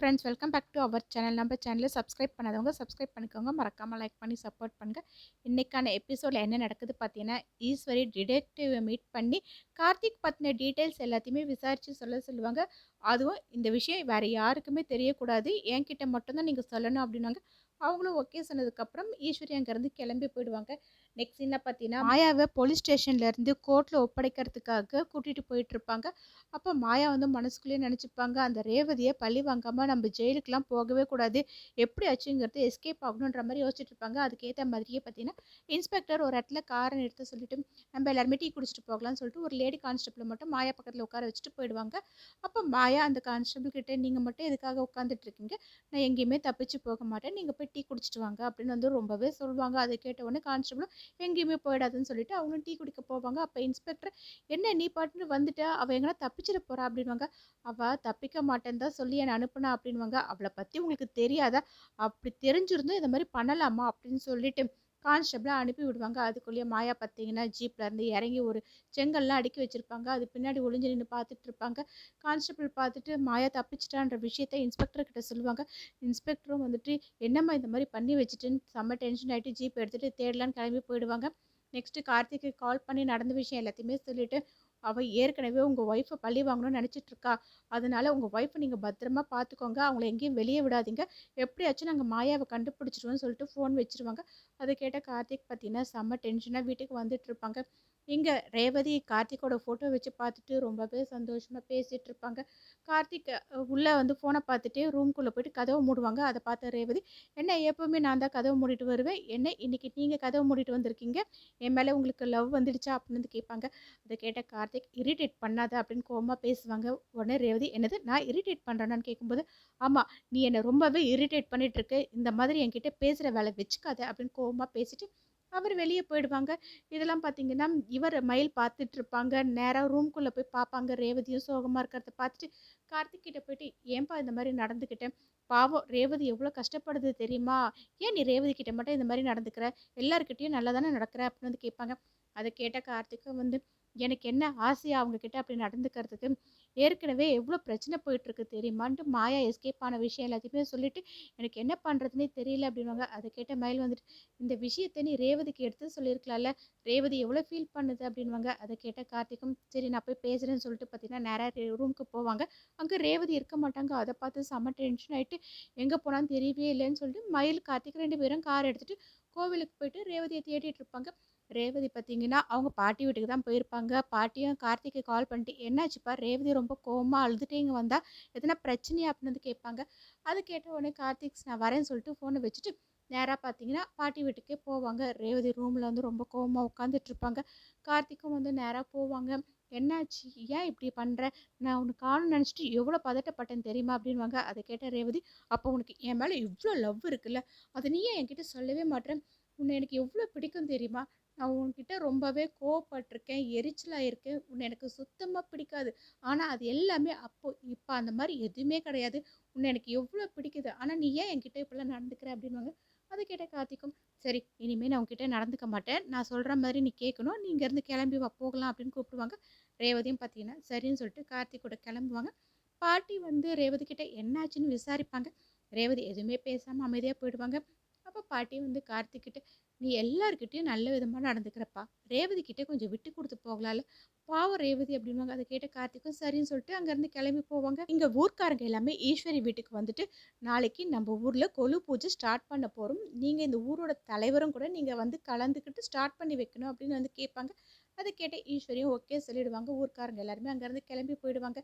Friends welcome back to our channel நம்ம சேனலை subscribe பண்ணாதவங்க சப்ஸ்கிரைப் பண்ணிக்கோங்க. மறக்காமல் லைக் பண்ணி சப்போர்ட் பண்ணுங்கள் இன்றைக்கான எபிசோடில் என்ன நடக்குது பார்த்தீங்கன்னா ஈஸ்வரி டிடெக்டிவை மீட் பண்ணி கார்த்திக் பற்றின டீட்டெயில்ஸ் எல்லாத்தையுமே விசாரித்து சொல்ல சொல்லுவாங்க. அதுவும் இந்த விஷயம் வேறு யாருக்குமே தெரியக்கூடாது. என்கிட்ட மட்டும்தான் நீங்கள் சொல்லணும் அப்படின்னாங்க. அவங்களும் ஓகே சொன்னதுக்கப்புறம் ஈஸ்வரி அங்கேருந்து கிளம்பி போயிடுவாங்க. நெக்ஸ்ட் சீனில் பார்த்தீங்கன்னா மாயாவை போலீஸ் ஸ்டேஷன்லேருந்து கோர்ட்டில் ஒப்படைக்கிறதுக்காக கூட்டிகிட்டு போயிட்டு இருப்பாங்க. அப்போ மாயா வந்து மனசுக்குள்ளேயே நினச்சிப்பாங்க அந்த ரேவதியை பழி வாங்காமல் நம்ம ஜெயிலுக்கெலாம் போகவே கூடாது. எப்படி ஆச்சுங்கிறது எஸ்கேப் ஆகணுன்ற மாதிரி யோசிச்சுட்டு இருப்பாங்க. அதுக்கேற்ற மாதிரியே பார்த்தீங்கன்னா இன்ஸ்பெக்டர் ஒரு இடத்துல காரை நிறுத்த சொல்லிட்டு நம்ம எல்லாருமே டீ குடிச்சிட்டு போகலாம்னு சொல்லிட்டு ஒரு லேடி கான்ஸ்டபிளை மட்டும் மாயா பக்கத்தில் உட்கார வச்சுட்டு போயிடுவாங்க. அப்போ மாயா அந்த கான்ஸ்டபிள் கிட்ட நீங்கள் மட்டும் எதுக்காக உட்காந்துட்டு இருக்கீங்க? நான் எங்கேயுமே தப்பிச்சு போக மாட்டேன். நீங்கள் போய் டீ குடிச்சிட்டு வாங்க. அப்படின்னு வந்து ரொம்பவே சொல்லுவாங்க. அதை கேட்ட உடனே கான்ஸ்டபிளும் எங்கேயுமே போயிடாதுன்னு சொல்லிட்டு அவங்களும் டீ குடிக்க போவாங்க. அப்போ இன்ஸ்பெக்டர் என்ன நீ பாட்டுன்னு வந்துட்டு? அவள் எங்கன்னா தப்பிச்சிட போறா? அப்படின்வாங்க அவள் தப்பிக்க மாட்டேன்னு தான் சொல்லி என்னை அனுப்புனா அப்படின்வாங்க அவளை பற்றி உங்களுக்கு தெரியாதா? அப்படி தெரிஞ்சிருந்தும் இந்த மாதிரி பண்ணலாமா? அப்படின்னு சொல்லிட்டு கான்ஸ்டபிளாக அனுப்பி விடுவாங்க. அதுக்குள்ளேயே மாயா பார்த்தீங்கன்னா ஜீப்ல இருந்து இறங்கி ஒரு செங்கல்லாம் அடுக்கி வச்சுருப்பாங்க. அது பின்னாடி ஒளிஞ்சு நின்று பார்த்துட்டு இருப்பாங்க கான்ஸ்டபிள் பார்த்துட்டு மாயா தப்பிச்சிட்டான்ற விஷயத்த இன்ஸ்பெக்டர் கிட்ட சொல்லுவாங்க. இன்ஸ்பெக்டரும் வந்துட்டு என்னம்மா இந்த மாதிரி பண்ணி வச்சுட்டுன்னு செம்ம டென்ஷன் ஆகிட்டு ஜீப் எடுத்துகிட்டு தேடலான்னு கிளம்பி போயிடுவாங்க. நெக்ஸ்ட்டு கார்த்திக்கு கால் பண்ணி நடந்த விஷயம் எல்லாத்தையுமே சொல்லிவிட்டு அவள் ஏற்கனவே உங்கள் ஒய்ஃபை பழி வாங்கணும்னு நினச்சிட்ருக்கா அதனால் அதனால உங்கள் ஒய்ஃபை நீங்கள் பத்திரமா பார்த்துக்கோங்க அவங்கள எங்கேயும் வெளியே விடாதீங்க. எப்படியாச்சும் நாங்கள் மாயாவை கண்டுபிடிச்சிருவோம்னு சொல்லிட்டு ஃபோன் வச்சுருவாங்க. அதை கேட்ட கார்த்திக் பார்த்தீங்கன்னா செம்ம டென்ஷனாக வீட்டுக்கு வந்துட்டு இருப்பாங்க இங்கே ரேவதி கார்த்திக்கோட ஃபோட்டோ வச்சு பார்த்துட்டு ரொம்பவே சந்தோஷமாக பேசிகிட்டு இருப்பாங்க கார்த்திக் உள்ளே வந்து ஃபோனை பார்த்துட்டு ரூம்குள்ளே போயிட்டு கதவை மூடுவாங்க. அதை பார்த்த ரேவதி என்ன எப்போவுமே நான் தான் கதவை மூடிட்டு வருவேன். என்ன இன்னைக்கு நீங்கள் கதவை மூடிட்டு வந்திருக்கீங்க? என் மேலே உங்களுக்கு லவ் வந்துடுச்சா? அப்படின்னு வந்து கேட்பாங்க. அதை கேட்ட கார்த்திக் இரிட்டேட் பண்ணாத அப்படின்னு கோவமாக பேசுவாங்க. உடனே ரேவதி என்னது நான் இரிட்டேட் பண்ணுறேன்னு கேட்கும்போது ஆமாம் நீ என்னை ரொம்பவே இரிட்டேட் பண்ணிகிட்ருக்க இந்த மாதிரி என்கிட்ட பேசுகிற வேலை வச்சுக்காத அப்படின்னு கோவமாக பேசிட்டு அவர் வெளியே போயிடுவாங்க. இதெல்லாம் பார்த்தீங்கன்னா இவர் மயில் பார்த்துட்டு இருப்பாங்க நேராக ரூம்குள்ளே போய் பார்ப்பாங்க ரேவதியும் சோகமாக இருக்கிறத பார்த்துட்டு கார்த்திக் கிட்ட போயிட்டு ஏன்பா இந்த மாதிரி நடந்துக்கிட்டேன் பாவம் ரேவதி எவ்வளோ கஷ்டப்படுது தெரியுமா? ஏன் நீ ரேவதி கிட்ட மட்டும் இந்த மாதிரி நடந்துக்கிற? எல்லாருக்கிட்டேயும் நல்லா தானே நடக்கிற? அப்படின்னு வந்து கேட்பாங்க. அதை கேட்ட கார்த்திக்கும் வந்து எனக்கு என்ன ஆசையாக அவங்கக்கிட்ட அப்படி நடந்துக்கிறதுக்கு? ஏற்கனவே எவ்வளோ பிரச்சனை போயிட்டுருக்கு தெரியுமான்ட்டு மாயா எஸ்கேப் ஆன விஷயம் எல்லாத்தையுமே சொல்லிவிட்டு எனக்கு என்ன பண்ணுறதுனே தெரியல அப்படின்வாங்க அதை கேட்ட மயில் வந்துட்டு இந்த விஷயத்தை நீ ரேவதிக்கு எடுத்து சொல்லியிருக்கலாம்ல. ரேவதி எவ்வளோ ஃபீல் பண்ணுது? அப்படின்வாங்க அதை கேட்ட கார்த்திக்கும் சரி நான் போய் பேசுகிறேன்னு சொல்லிட்டு பார்த்தீங்கன்னா நேராக ரூமுக்கு போவாங்க. அங்கே ரேவதி இருக்க மாட்டாங்க. அதை பார்த்து செம்ம டென்ஷன் ஆகிட்டு எங்கே போனாலும் தெரியவே இல்லைன்னு சொல்லிட்டு மயில் கார்த்திக் ரெண்டு பேரும் கார் எடுத்துகிட்டு கோவிலுக்கு போயிட்டு ரேவதியை தேடிட்டு இருப்பாங்க. ரேவதி பார்த்தீங்கன்னா அவங்க பாட்டி வீட்டுக்கு தான் போயிருப்பாங்க. பாட்டியும் கார்த்திக்கு கால் பண்ணிட்டு என்னாச்சுப்பா ரேவதி ரொம்ப கோவமாக அழுதுட்டேங்க இங்கே எதனா பிரச்சனையா? அப்படின்னு வந்து கேட்பாங்க. அது கேட்ட உடனே கார்த்திக் நான் வரேன்னு சொல்லிட்டு ஃபோனை வச்சுட்டு நேராக பார்த்தீங்கன்னா பாட்டி வீட்டுக்கே போவாங்க. ரேவதி ரூமில் வந்து ரொம்ப கோவமாக உட்காந்துட்ருப்பாங்க கார்த்திக்கும் வந்து நேராக போவாங்க. என்னாச்சு? ஏன் இப்படி பண்ணுற நான் உனக்கு காணும் நினச்சிட்டு எவ்வளோ பதட்டப்பட்டேன் தெரியுமா? அப்படின்வாங்க அதை கேட்ட ரேவதி அப்போ உனக்கு என் மேலே இவ்வளோ லவ் இருக்குல்ல? அதை நீ ஏன் என்கிட்ட சொல்லவே மாட்டேன் உன்னை எனக்கு எவ்வளோ பிடிக்கும் தெரியுமா? நான் உன்கிட்ட ரொம்பவே கோவப்பட்டிருக்கேன் எரிச்சலாக இருக்கேன் உன்னை எனக்கு சுத்தமாக பிடிக்காது. ஆனால் அது எல்லாமே அப்போ இப்போ அந்த மாதிரி எதுவுமே கிடையாது. உன்னை எனக்கு எவ்வளோ பிடிக்குது? ஆனால் நீ ஏன் என்கிட்ட இப்படிலாம் நடந்துக்கிற அப்படின்வாங்க அதை கேட்ட கார்த்திக்கும் சரி இனிமேல் நான் உங்ககிட்ட நடந்துக்க மாட்டேன். நான் சொல்கிற மாதிரி நீ கேட்கணும். நீ இங்கேருந்து கிளம்பி வா போகலாம் அப்படின்னு கூப்பிடுவாங்க. ரேவதியும் பார்த்தீங்கன்னா சரின்னு சொல்லிட்டு கார்த்திக் கூட கிளம்புவாங்க. பாட்டி வந்து ரேவதி கிட்ட என்னாச்சுன்னு விசாரிப்பாங்க. ரேவதி எதுவுமே பேசாமல் அமைதியாக போயிடுவாங்க. அப்போ பாட்டி வந்து கார்த்திக்கிட்ட நீ எல்லாருக்கிட்டேயும் நல்ல விதமாக நடந்துக்கிறப்பா. ரேவதி கிட்டே கொஞ்சம் விட்டு கொடுத்து போகலாம்ல. பாவம் ரேவதி அப்படின்வாங்க அதை கேட்ட கார்த்திக்கும் சரின்னு சொல்லிட்டு அங்கேருந்து கிளம்பி போவாங்க. இங்கே ஊர்க்காரங்க எல்லாமே ஈஸ்வரி வீட்டுக்கு வந்துட்டு நாளைக்கு நம்ம ஊரில் கொலு பூஜை ஸ்டார்ட் பண்ண போகிறோம் நீங்கள் இந்த ஊரோட தலைவரும் கூட நீங்கள் வந்து கலந்துக்கிட்டு ஸ்டார்ட் பண்ணி வைக்கணும் அப்படின்னு வந்து கேட்பாங்க. அதை கேட்ட ஈஸ்வரியும் ஓகே சொல்லிடுவாங்க. ஊர்க்காரங்க எல்லாருமே அங்கேருந்து கிளம்பி போயிடுவாங்க.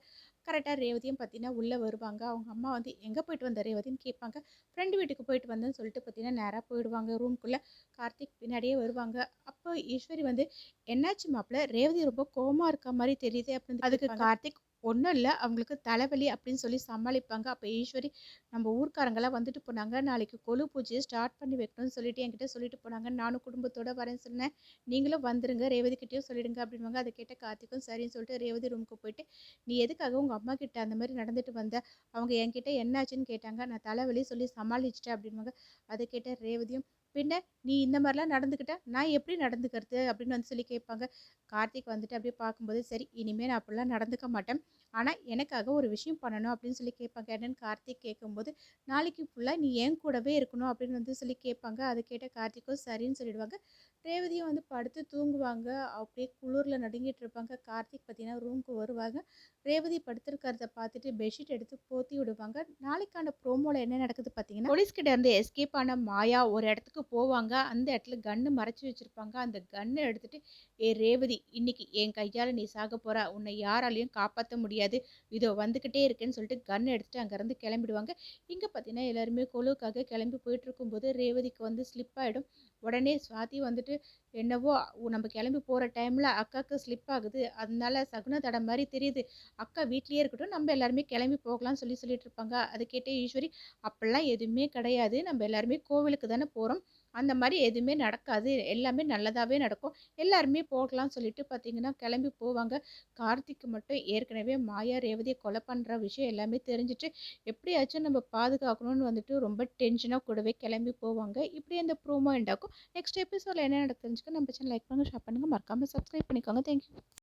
கரெக்டாக ரேவதியும் பார்த்தீங்கன்னா உள்ளே வருவாங்க. அவங்க அம்மா வந்து எங்கே போயிட்டு வந்த ரேவதின்னு கேட்பாங்க. ஃப்ரெண்டு வீட்டுக்கு போயிட்டு வந்தேன்னு சொல்லிட்டு பார்த்தீங்கன்னா நேராக போயிடுவாங்க. ரூம்குள்ளே கார்த்திக் பின்னாடியே வருவாங்க. அப்போ ஈஸ்வரி வந்து என்னாச்சு மாப்பிள்ள ரேவதி ரொம்ப கோவமாக இருக்க மாதிரி தெரியுது அப்படின்னு அதுக்கு கார்த்திக் ஒன்றும் இல்லை. அவங்களுக்கு தலைவலி அப்படின்னு சொல்லி சமாளிப்பாங்க. அப்போ ஈஸ்வரி நம்ம ஊர்க்காரங்களாம் வந்துட்டு போனாங்க. நாளைக்கு கொலு பூஜையை ஸ்டார்ட் பண்ணி வைக்கணும்னு சொல்லிட்டு என்கிட்ட சொல்லிட்டு போனாங்க. நானும் குடும்பத்தோடு வரேன்னு சொன்னேன். நீங்களும் வந்துருங்க. ரேவதி கிட்டேயும் சொல்லிடுங்க அப்படின்வாங்க அதை கேட்ட கார்த்திக்கும் சரின்னு சொல்லிட்டு ரேவதி ரூமுக்கு போயிட்டு நீ எதுக்காக உங்கள் அம்மா கிட்ட அந்த மாதிரி நடந்துட்டு வந்த? அவங்க என்கிட்ட என்னாச்சுன்னு கேட்டாங்க. நான் தலைவலி சொல்லி சமாளிச்சிட்டேன் அப்படின்வாங்க அதை கேட்ட ரேவதியும் பின்ன நீ இந்த மாதிரிலாம் நடந்துக்கிட்ட நான் எப்படி நடந்துக்கிறது? அப்படின்னு வந்து சொல்லி கேட்பாங்க. கார்த்திக் வந்துட்டு அப்படியே பார்க்கும்போது சரி இனிமேல் நான் அப்படிலாம் நடந்துக்க மாட்டேன். ஆனால் எனக்காக ஒரு விஷயம் பண்ணணும் அப்படின்னு சொல்லி கேட்பாங்க. என்னன்னு கார்த்திக் கேட்கும்போது நாளைக்கு ஃபுல்லாக நீ என் கூடவே இருக்கணும்? அப்படின்னு வந்து சொல்லி கேட்பாங்க. அது கேட்ட கார்த்திக்கும் சரின்னு சொல்லிடுவாங்க. ரேவதியும் வந்து படுத்து தூங்குவாங்க. அப்படியே குளிரில் நடுங்கிட்டு இருப்பாங்க. கார்த்திக் பார்த்தீங்கன்னா ரூமுக்கு வருவாங்க. ரேவதி படுத்திருக்கிறத பார்த்துட்டு பெட்ஷீட் எடுத்து போத்தி விடுவாங்க. நாளைக்கான ப்ரோமோவில் என்ன நடக்குது பார்த்தீங்கன்னா போலீஸ்கிட்ட இருந்து எஸ்கேப் ஆன மாயா ஒரு இடத்துக்கு போவாங்க. அந்த இடத்துல கன்று மறைச்சி வச்சுருப்பாங்க. அந்த கன்னை எடுத்துகிட்டு ஏ ரேவதி இன்னைக்கு என் கையால் நீ சாக போகிற உன்னை யாராலையும் காப்பாற்ற முடியும் முடியாது. இதோ வந்துக்கிட்டே இருக்கேன்னு சொல்லிட்டு கன் எடுத்துட்டு அங்கேருந்து கிளம்பிடுவாங்க. இங்கே பார்த்தீங்கன்னா எல்லாருமே கொலுக்காக கிளம்பி போயிட்டு இருக்கும்போது ரேவதிக்கு வந்து ஸ்லிப் ஆகிடும் உடனே சுவாதி வந்துட்டு என்னவோ நம்ம கிளம்பி போகிற டைமில் அக்காவுக்கு ஸ்லிப் ஆகுது. அதனால சகுன தடம் மாதிரி தெரியுது. அக்கா வீட்லேயே இருக்கட்டும். நம்ம எல்லாருமே கிளம்பி போகலாம்னு சொல்லி சொல்லிட்டு இருப்பாங்க. அதை கேட்டே ஈஸ்வரி அப்படிலாம் எதுவுமே கிடையாது. நம்ம எல்லாருமே கோவிலுக்கு தானே போகிறோம் அந்த மாதிரி எதுவுமே நடக்காது. எல்லாமே நல்லதாகவே நடக்கும். எல்லாருமே போகலாம்னு சொல்லிட்டு பார்த்தீங்கன்னா கிளம்பி போவாங்க. கார்த்திக்கு மட்டும் ஏற்கனவே மாயா ரேவதியை கொலை பண்ணுற விஷயம் எல்லாமே தெரிஞ்சுட்டு எப்படியாச்சும் நம்ம பாதுகாக்கணும்னு வந்துட்டு ரொம்ப டென்ஷனாக கூடவே கிளம்பி போவாங்க. இப்படி அந்த ப்ரோமோ எண்டாக்கும் நெக்ஸ்ட் எபிசோடில் என்ன நடக்குதுன்னு நம்ம சேனல் லைக் பண்ணுங்கள் ஷேர் பண்ணுங்கள் மறக்காமல் சப்ஸ்கிரைப் பண்ணிக்கோங்க. தேங்க்யூ